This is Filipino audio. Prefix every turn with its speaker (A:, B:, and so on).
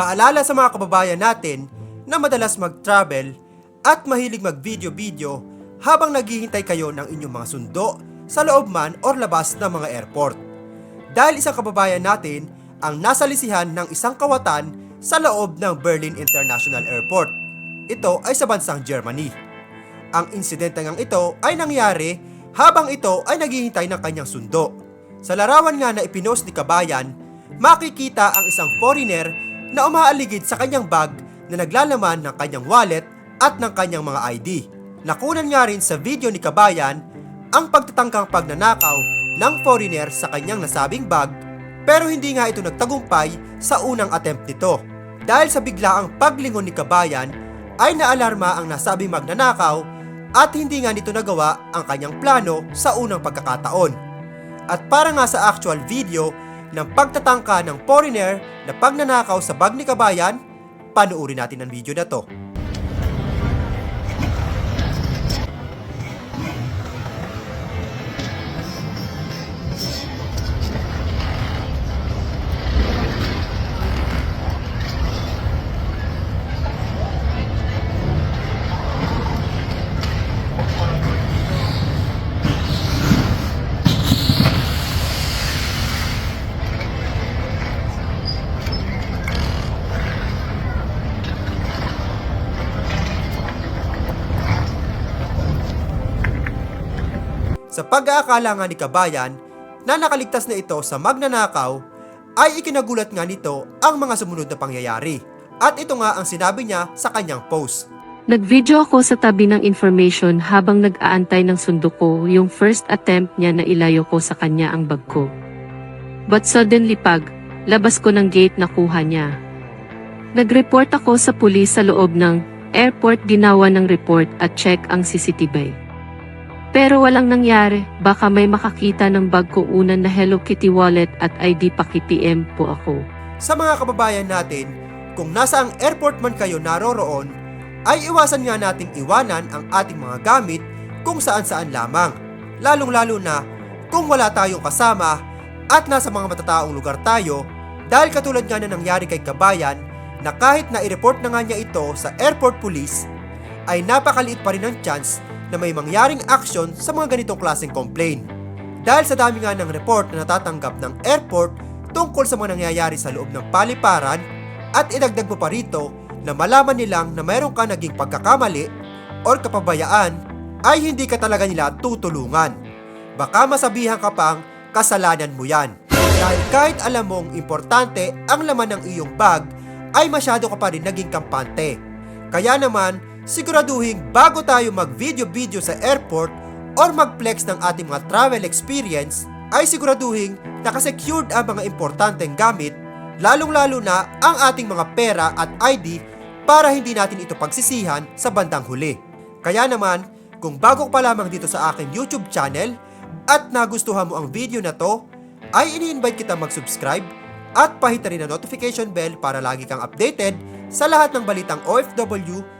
A: Paalala sa mga kababayan natin na madalas mag-travel at mahilig mag-video-video habang naghihintay kayo ng inyong mga sundo sa loob man or labas ng mga airport. Dahil isang kababayan natin ang nasa lisihan ng isang kawatan sa loob ng Berlin International Airport. Ito ay sa bansang Germany. Ang insidente ngang ito ay nangyari habang ito ay naghihintay ng kanyang sundo. Sa larawan nga na ipinost ni Kabayan, makikita ang isang foreigner na umaaligid sa kanyang bag na naglalaman ng kanyang wallet at ng kanyang mga ID. Nakunan nga rin sa video ni Kabayan ang pagtatangkang pagnanakaw ng foreigner sa kanyang nasabing bag pero hindi nga ito nagtagumpay sa unang attempt nito. Dahil sa biglaang paglingon ni Kabayan ay naalarma ang nasabing magnanakaw at hindi nga nito nagawa ang kanyang plano sa unang pagkakataon. At para nga sa actual video ng pagtatangka ng foreigner na pagnanakaw sa bag ni Kabayan, panuuri natin ang video na to. Sa pag-aakala nga ni Kabayan na nakaligtas na ito sa magnanakaw, ay ikinagulat nga nito ang mga sumunod na pangyayari. At ito nga ang sinabi niya sa kanyang post.
B: Nag-video ako sa tabi ng information habang nag-aantay ng sundo ko yung first attempt niya na ilayo ko sa kanya ang bag ko. But suddenly pag, labas ko ng gate nakuha niya. Nag-report ako sa pulis sa loob ng airport ginawa ng report at check ang CCTV. Pero walang nangyari, baka may makakita ng bag ko unan na Hello Kitty wallet at ID paki-PM po ako.
A: Sa mga kababayan natin, kung nasa ang airport man kayo naroroon, ay iwasan nga nating iwanan ang ating mga gamit kung saan-saan lamang. Lalong-lalo na kung wala tayong kasama at nasa mga matataong lugar tayo dahil katulad nga na nangyari kay Kabayan na kahit na i-report na nga niya ito sa airport police, ay napakaliit pa rin ang chance na may mangyaring action sa mga ganitong klaseng complaint. Dahil sa dami nga ng report na natatanggap ng airport tungkol sa mga nangyayari sa loob ng paliparan at idagdag mo pa rito na malaman nilang na mayroon ka naging pagkakamali or kapabayaan ay hindi ka talaga nila tutulungan. Baka masabihan ka pang kasalanan mo yan. Dahil kahit alam mong importante ang laman ng iyong bag ay masyado ka pa rin naging kampante. Kaya naman, siguraduhin bago tayo mag-video-video sa airport or mag-flex ng ating mga travel experience, ay siguraduhin nakasecured ang mga importanteng gamit, lalong-lalo na ang ating mga pera at ID para hindi natin ito pagsisihan sa bandang huli. Kaya naman, kung bago pa lamang dito sa aking YouTube channel at nagustuhan mo ang video na to, ay ini-invite kita mag-subscribe at pahita rin ang notification bell para lagi kang updated sa lahat ng balitang OFW